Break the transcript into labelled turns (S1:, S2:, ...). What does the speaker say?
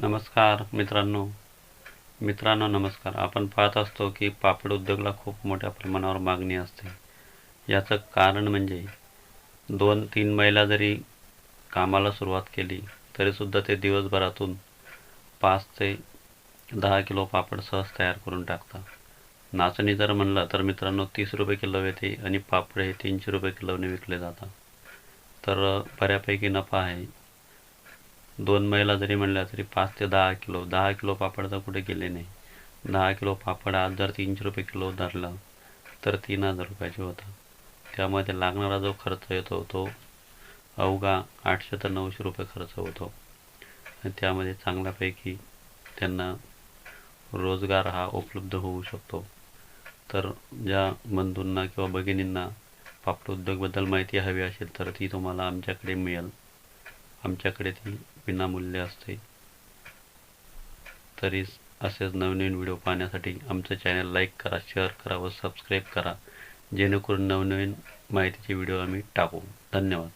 S1: नमस्कार मित्रांनो. मित्रांनो नमस्कार. आपण पाहत असतो की पापड उद्योगाला खूप मोठ्या प्रमाणावर मागणी असते. याचं कारण म्हणजे दोन तीन महिला जरी कामाला सुरुवात केली तरीसुद्धा ते दिवसभरातून पाच ते दहा किलो पापड सहज तयार करून टाकतात. नाचणी जर म्हणलं तर मित्रांनो तीस रुपये किलो येते आणि पापड हे तीनशे रुपये किलोने विकले जातात. तर बऱ्यापैकी नफा आहे. दोन महिला जरी म्हणल्या तरी पाच ते दहा किलो दहा किलो पापड तर कुठे गेले नाही. दहा किलो पापड आज जर तीनशे रुपये किलो धरला तर तीन हजार रुपयाचे होता त्यामुळे ते लागणारा जो खर्च येतो तो अवघा आठशे ते नऊशे रुपये खर्च होतो. आणि त्यामध्ये चांगल्यापैकी त्यांना रोजगार हा उपलब्ध होऊ शकतो. तर ज्या बंधूंना किंवा भगिनींना पापड उद्योगबद्दल माहिती हवी असेल तर ती तुम्हाला आमच्याकडे मिळेल. आमच्याकडे ती विनामूल्य असते. तरी असेच नवनवीन व्हिडिओ पाहण्यासाठी आमचं चॅनल लाईक करा शेअर करा व सबस्क्राईब करा. जेणेकरून नवनवीन माहितीचे व्हिडिओ आम्ही टाकू. धन्यवाद.